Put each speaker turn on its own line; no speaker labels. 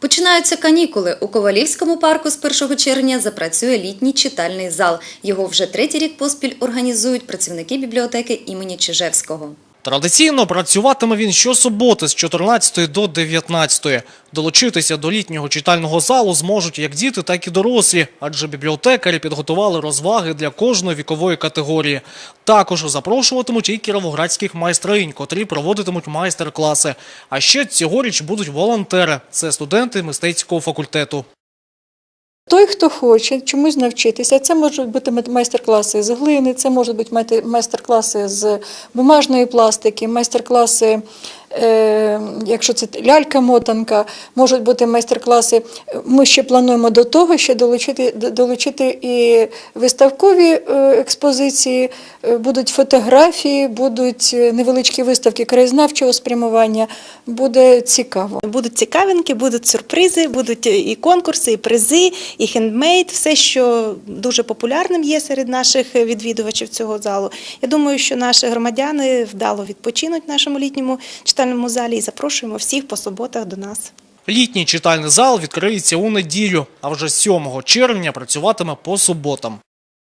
Починаються канікули. У Ковалівському парку з 1 червня запрацює літній читальний зал. Його вже третій рік поспіль організують працівники бібліотеки імені Чижевського.
Традиційно працюватиме він щосуботи з 14 до 19. Долучитися до літнього читального залу зможуть як діти, так і дорослі, адже бібліотекарі підготували розваги для кожної вікової категорії. Також запрошуватимуть і кіровоградських майстринь, котрі проводитимуть майстер-класи. А ще цьогоріч будуть волонтери – це студенти мистецького факультету.
Той, хто хоче чомусь навчитися, це можуть бути майстер-класи з глини, це можуть бути майстер-класи з бумажної пластики, майстер-класи, якщо це лялька-мотанка, можуть бути майстер-класи. Ми ще плануємо до того, ще долучити, долучити і виставкові е, експозиції, е, будуть фотографії, будуть е, невеличкі виставки краєзнавчого спрямування. Буде цікаво.
Будуть цікавинки, будуть сюрпризи, будуть і конкурси, і призи, і хендмейд, все, що дуже популярним є серед наших відвідувачів цього залу. Я думаю, що наші громадяни вдало відпочинуть нашому літньому читальному залі і запрошуємо всіх по суботах до нас.
Літній читальний зал відкриється у неділю, а вже 7 червня працюватиме по суботам.